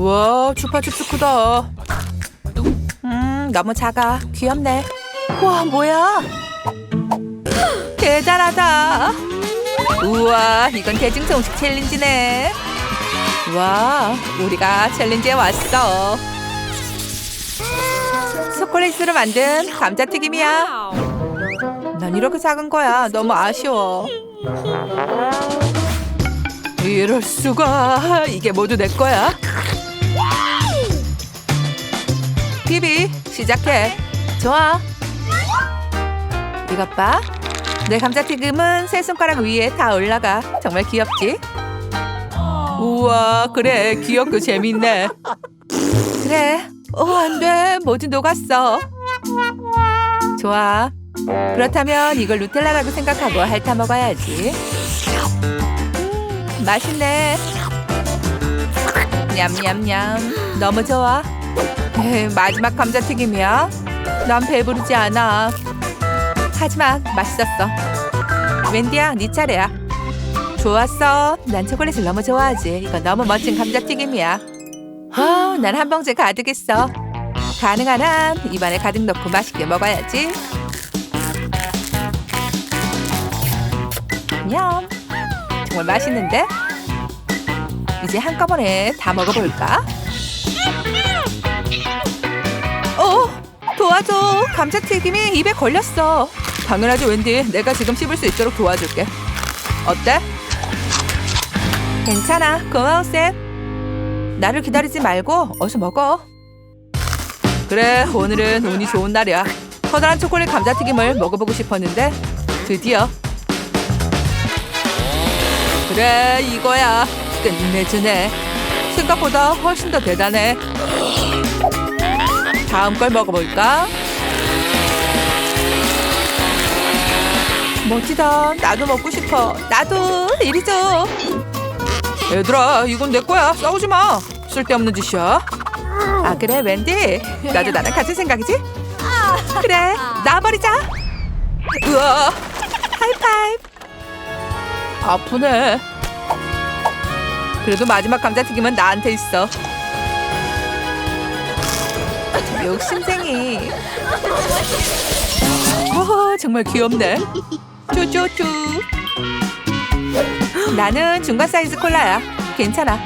우와, 추파춥스 크다. 음, 너무 작아. 귀엽네. 와, 뭐야? 대단하다. 우와, 이건 대중성 음식 챌린지네. 와, 우리가 챌린지에 왔어. 초콜릿으로 만든 감자튀김이야. 난 이렇게 작은 거야. 너무 아쉬워. 이럴 수가. 이게 모두 내 거야. 비비, 시작해. 좋아. 이것 봐. 내 감자튀김은 세 손가락 위에 다 올라가. 정말 귀엽지? 우와, 그래. 귀엽고 재밌네. 그래. 어, 안 돼. 뭐지 녹았어. 좋아. 그렇다면 이걸 누텔라라고 생각하고 핥아 먹어야지. 음, 맛있네. 냠냠냠. 너무 좋아. 마지막 감자튀김이야. 난 배부르지 않아. 하지만 맛있었어. 웬디야, 네 차례야. 좋았어. 난 초콜릿을 너무 좋아하지. 이건 너무 멋진 감자튀김이야. 아, 난 한 봉지 가득 있어. 가능한 한 입안에 가득 넣고 맛있게 먹어야지. 냠. 정말 맛있는데? 이제 한꺼번에 다 먹어볼까? 도와줘. 감자튀김이 입에 걸렸어. 당연하지, 웬디. 내가 지금 씹을 수 있도록 도와줄게. 어때? 괜찮아. 고마워, 쌤. 나를 기다리지 말고 어서 먹어. 그래, 오늘은 운이 좋은 날이야. 커다란 초콜릿 감자튀김을 먹어보고 싶었는데 드디어. 그래, 이거야. 끝내주네. 생각보다 훨씬 더 대단해. 다음 걸 먹어볼까? 멋지다. 나도 먹고 싶어. 나도 이리 줘. 얘들아, 이건 내 거야. 싸우지 마. 쓸데없는 짓이야. 아 그래, 웬디. 나도 나랑 같은 생각이지? 그래, 놔버리자. 우와, 하이파이브. 아프네. 그래도 마지막 감자튀김은 나한테 있어. 욕심쟁이. 오, 정말 귀엽네. 쭈쭈쭈. 나는 중간 사이즈 콜라야. 괜찮아.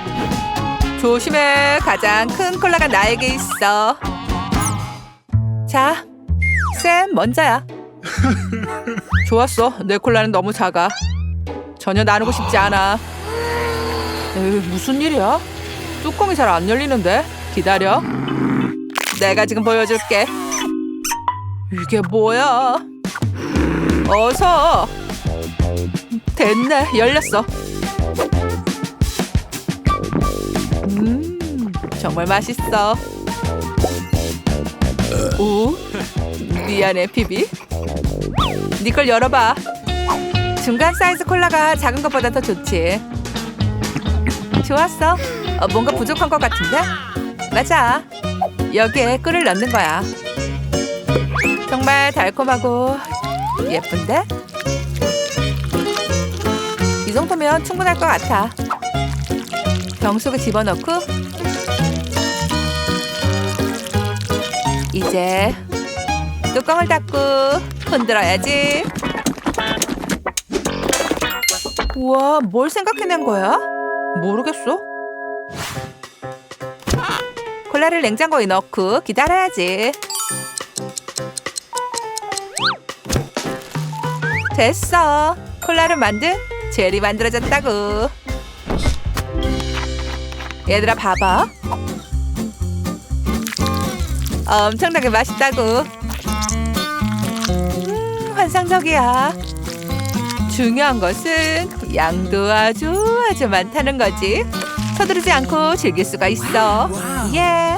조심해. 가장 큰 콜라가 나에게 있어. 자, 쌤 먼저야. 좋았어. 내 콜라는 너무 작아. 전혀 나누고 싶지 않아. 에이, 무슨 일이야? 뚜껑이 잘 안 열리는데? 기다려. 내가 지금 보여줄게. 이게 뭐야? 어서. 됐네, 열렸어. 음, 정말 맛있어. 오, 미안해, 피비. 네걸 열어봐. 중간 사이즈 콜라가 작은 것보다 더 좋지. 좋았어. 어, 뭔가 부족한 것 같은데? 맞아. 여기에 꿀을 넣는 거야. 정말 달콤하고 예쁜데? 이 정도면 충분할 것 같아. 병 속에 집어넣고 이제 뚜껑을 닫고 흔들어야지. 우와, 뭘 생각해낸 거야? 모르겠어. 콜라를 냉장고에 넣고 기다려야지. 됐어. 콜라를 만든 젤이 만들어졌다고. 얘들아 봐봐. 엄청나게 맛있다고. 음, 환상적이야. 중요한 것은 양도 아주 아주 많다는 거지. 서두르지 않고 즐길 수가 있어. 예.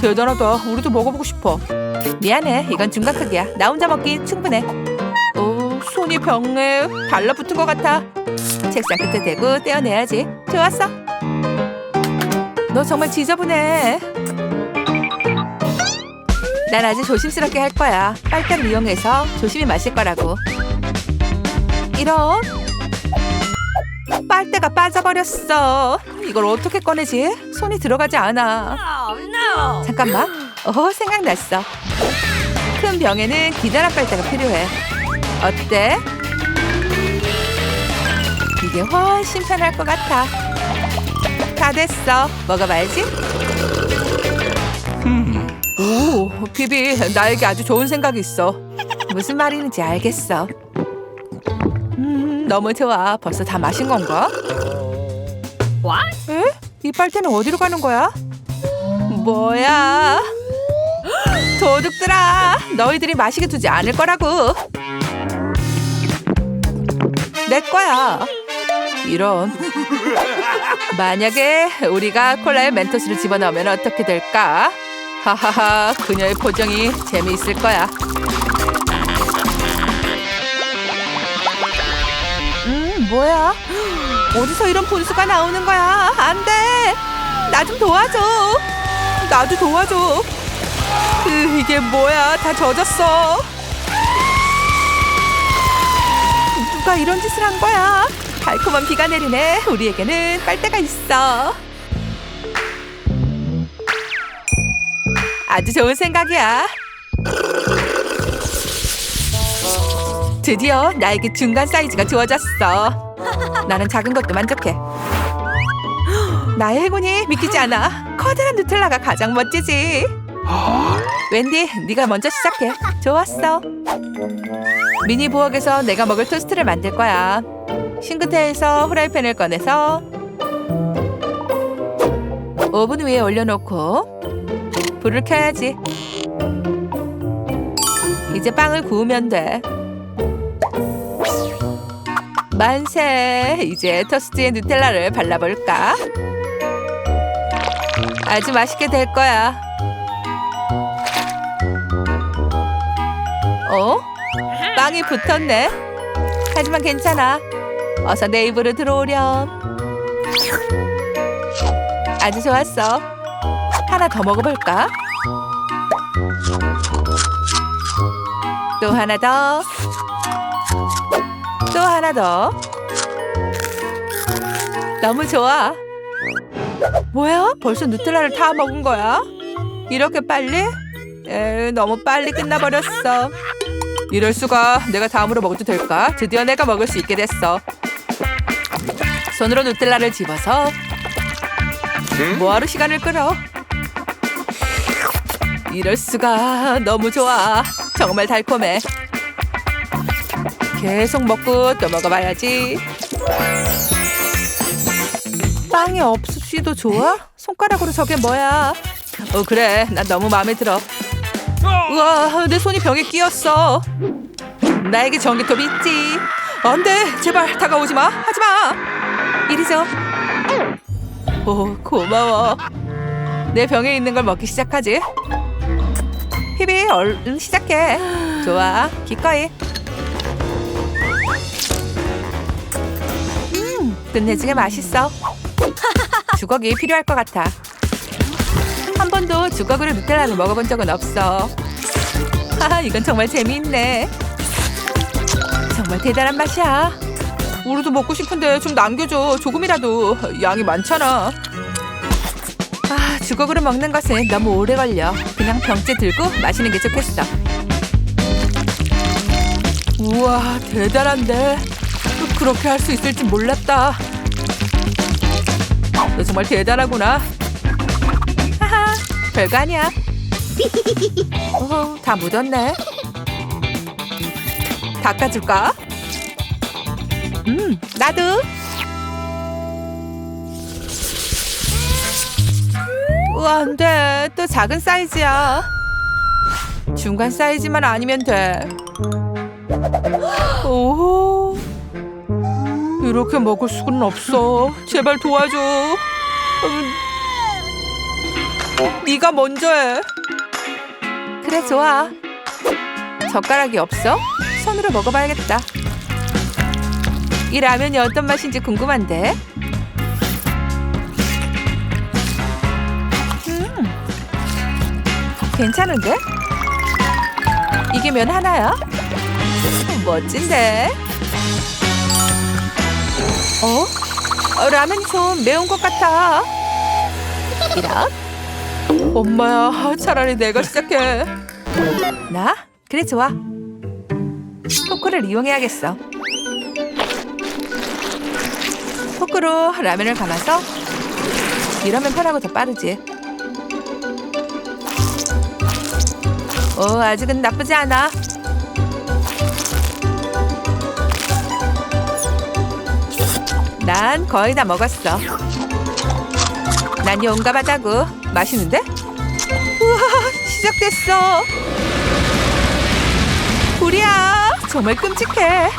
대단하다. 우리도 먹어보고 싶어. 미안해. 이건 중간 크기야. 나 혼자 먹기 충분해. 오, 손이 병에 달라붙은 것 같아. 책상 끝에 대고 떼어내야지. 좋았어. 너 정말 지저분해. 난 아주 조심스럽게 할 거야. 빨대를 이용해서 조심히 마실 거라고. 이런 빨대가 빠져버렸어. 이걸 어떻게 꺼내지? 손이 들어가지 않아. 잠깐만. 어, 생각났어. 큰 병에는 기다란 빨대가 필요해. 어때? 이게 훨씬 편할 것 같아. 다 됐어. 먹어봐야지. 오, 비비, 나에게 아주 좋은 생각이 있어. 무슨 말인지 알겠어. 음, 너무 좋아. 벌써 다 마신 건가? 에? 이 빨대는 어디로 가는 거야? 뭐야? 도둑들아, 너희들이 마시게 두지 않을 거라고. 내 거야. 이런. 만약에 우리가 콜라에 멘토스를 집어넣으면 어떻게 될까? 하하하, 그녀의 표정이 재미있을 거야. 음, 뭐야? 어디서 이런 분수가 나오는 거야? 안 돼! 나 좀 도와줘! 나도 도와줘! 으, 이게 뭐야? 다 젖었어! 누가 이런 짓을 한 거야? 달콤한 비가 내리네. 우리에게는 빨대가 있어. 아주 좋은 생각이야. 드디어 나에게 중간 사이즈가 주어졌어. 나는 작은 것도 만족해. 나의 행운이 믿기지 않아. 커다란 누텔라가 가장 멋지지. 웬디, 네가 먼저 시작해. 좋았어. 미니 부엌에서 내가 먹을 토스트를 만들 거야. 싱크대에서 후라이팬을 꺼내서 오븐 위에 올려놓고 불을 켜야지. 이제 빵을 구우면 돼. 만세! 이제 토스트에 누텔라를 발라볼까? 아주 맛있게 될 거야. 어? 빵이 붙었네. 하지만 괜찮아. 어서 내 입으로 들어오렴. 아주 좋았어. 하나 더 먹어볼까? 또 하나 더. 또 하나 더. 너무 좋아. 뭐야? 벌써 누텔라를 다 먹은 거야? 이렇게 빨리? 에, 너무 빨리 끝나버렸어. 이럴 수가. 내가 다음으로 먹어도 될까? 드디어 내가 먹을 수 있게 됐어. 손으로 누텔라를 집어서 뭐하러 시간을 끌어? 이럴 수가. 너무 좋아. 정말 달콤해. 계속 먹고 또 먹어봐야지. 빵이 없 이도 좋아? 손가락으로 저게 뭐야? 어 그래. 난 너무 마음에 들어. 우와 내 손이 벽에 끼었어. 나에게 전기톱 있지. 안돼. 제발 다가오지 마. 하지 마. 이리 줘오 고마워. 내 병에 있는 걸 먹기 시작하지. 피비 얼른 시작해. 좋아. 기꺼이. 음 끝내주게 맛있어 주걱이 필요할 것 같아. 한 번도 주걱으로 누텔라를 먹어본 적은 없어. 하하, 이건 정말 재미있네. 정말 대단한 맛이야. 우리도 먹고 싶은데 좀 남겨줘. 조금이라도 양이 많잖아. 아, 주걱으로 먹는 것은 너무 오래 걸려. 그냥 병째 들고 마시는 게 좋겠어. 우와, 대단한데. 그렇게 할 수 있을지 몰랐다. 너 정말 대단하구나. 하하, 별거 아니야. 어, 다 묻었네. 닦아줄까? 음, 나도. 우와, 안 돼. 또 작은 사이즈야. 중간 사이즈만 아니면 돼. 오. 이렇게 먹을 수는 없어. 제발 도와줘. 음. 네가 먼저 해. 그래 좋아. 젓가락이 없어? 손으로 먹어봐야겠다. 이 라면이 어떤 맛인지 궁금한데. 음, 괜찮은데? 이게 면 하나야? 멋진데? 어? 어, 라면이 좀 매운 것 같아. 이런. 엄마야, 차라리 내가 시작해. 나? 그래 좋아. 포크를 이용해야겠어. 포크로 라면을 감아서 이러면 편하고 더 빠르지. 어, 아직은 나쁘지 않아. 난 거의 다 먹었어. 난 용감하다고. 맛있는데? 우와, 시작됐어. 불이야. 정말 끔찍해.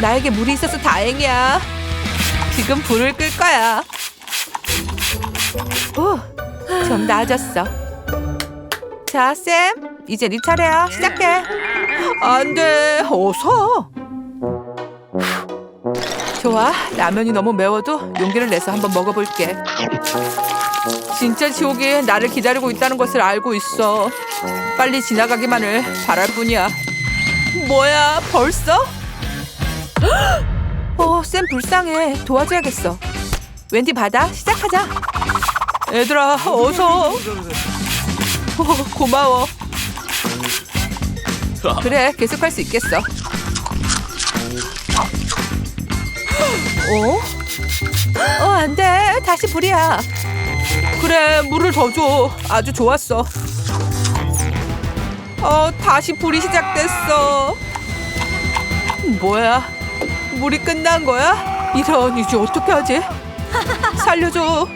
나에게 물이 있어서 다행이야. 지금 불을 끌 거야. 오, 좀 나아졌어. 자, 쌤. 이제 네 차례야. 시작해. 안 돼. 어서. 좋아. 라면이 너무 매워도 용기를 내서 한번 먹어볼게. 진짜 지옥이 나를 기다리고 있다는 것을 알고 있어. 빨리 지나가기만을 바랄 뿐이야. 뭐야, 벌써? 어, 쌤 불쌍해. 도와줘야겠어. 웬디 받아. 시작하자. 얘들아, 어서. 어, 고마워. 그래, 계속할 수 있겠어. 어? 어, 안 돼. 다시 불이야. 그래, 물을 더 줘. 아주 좋았어. 어, 다시 불이 시작됐어. 뭐야? 물이 끝난 거야? 이런, 이제 어떻게 하지? 살려줘.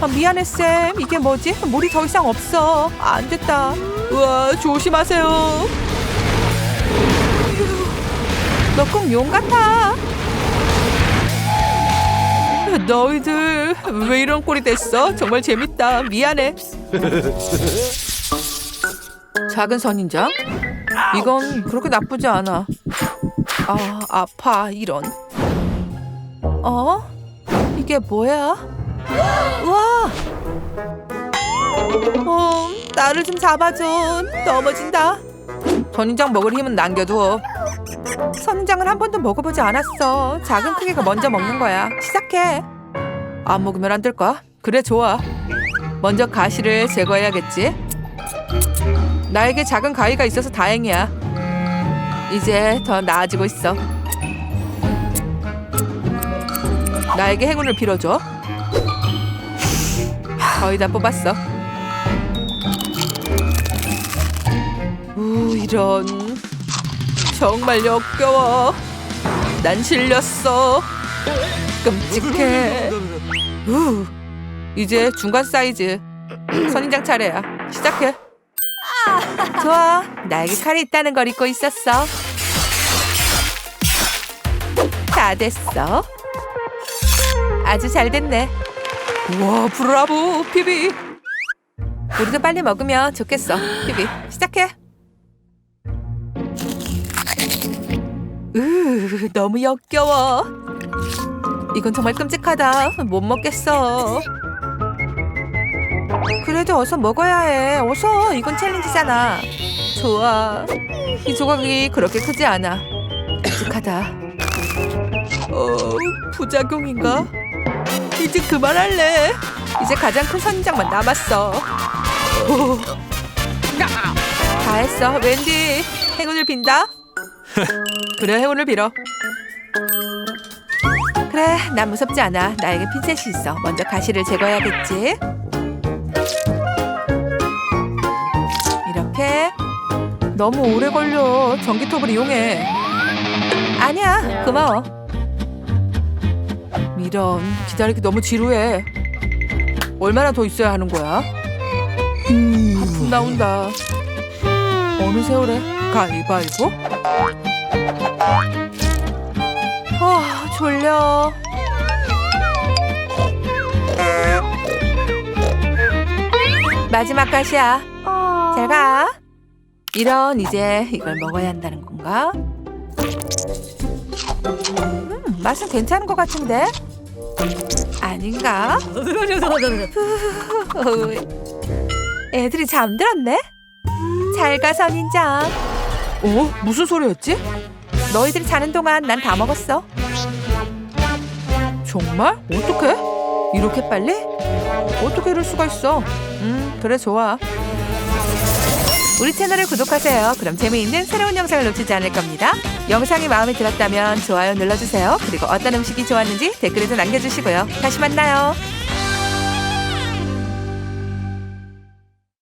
아, 미안해, 쌤. 이게 뭐지? 물이 더 이상 없어. 안 됐다. 우와, 조심하세요. 너 꼭 용 같아. 너희들 왜 이런 꼴이 됐어? 정말 재밌다. 미안해. 작은 선인장? 이건 그렇게 나쁘지 않아. 아, 아파. 이런. 어? 이게 뭐야? 우와! 어, 나를 좀 잡아줘. 넘어진다. 선인장 먹을 힘은 남겨둬. 선인장을 한 번도 먹어보지 않았어. 작은 크기가 먼저 먹는 거야. 시작해. 안 먹으면 안 될까? 그래, 좋아. 먼저 가시를 제거해야겠지. 나에게 작은 가위가 있어서 다행이야. 이제 더 나아지고 있어. 나에게 행운을 빌어줘. 거의 다 뽑았어. 우 이런 정말 역겨워. 난 질렸어. 끔찍해. 우 이제 중간 사이즈 선인장 차례야. 시작해. 좋아. 나에게 칼이 있다는 걸 잊고 있었어. 다 됐어. 아주 잘 됐네. 우와, 브라보, 피비. 우리도 빨리 먹으면 좋겠어. 피비, 시작해. 으, 너무 역겨워. 이건 정말 끔찍하다. 못 먹겠어. 그래도 어서 먹어야 해. 어서. 이건 챌린지잖아. 좋아. 이 조각이 그렇게 크지 않아. 끔찍하다. 어, 부작용인가? 이제 그만할래. 이제 가장 큰 선인장만 남았어. 오. 다 했어. 웬디, 행운을 빈다. 그래, 행운을 빌어. 그래, 난 무섭지 않아. 나에게 핀셋이 있어. 먼저 가시를 제거해야겠지. 이렇게 너무 오래 걸려. 전기톱을 이용해. 아니야, 고마워. 이런 기다리기 너무 지루해. 얼마나 더 있어야 하는 거야? 하품 나온다. 어느 세월에 가위바위보? 아 졸려. 마지막 가시야. 잘 가. 이런 이제 이걸 먹어야 한다는 건가? 음, 맛은 괜찮은 것 같은데? 아닌가? 애들이 잠들었네? 잘 가 선인장. 어? 무슨 소리였지? 너희들이 자는 동안 난 다 먹었어. 정말? 어떻게? 이렇게 빨리? 어떻게 이럴 수가 있어? 음, 그래 좋아. 우리 채널을 구독하세요. 그럼 재미있는 새로운 영상을 놓치지 않을 겁니다. 영상이 마음에 들었다면 좋아요 눌러주세요. 그리고 어떤 음식이 좋았는지 댓글에도 남겨주시고요. 다시 만나요.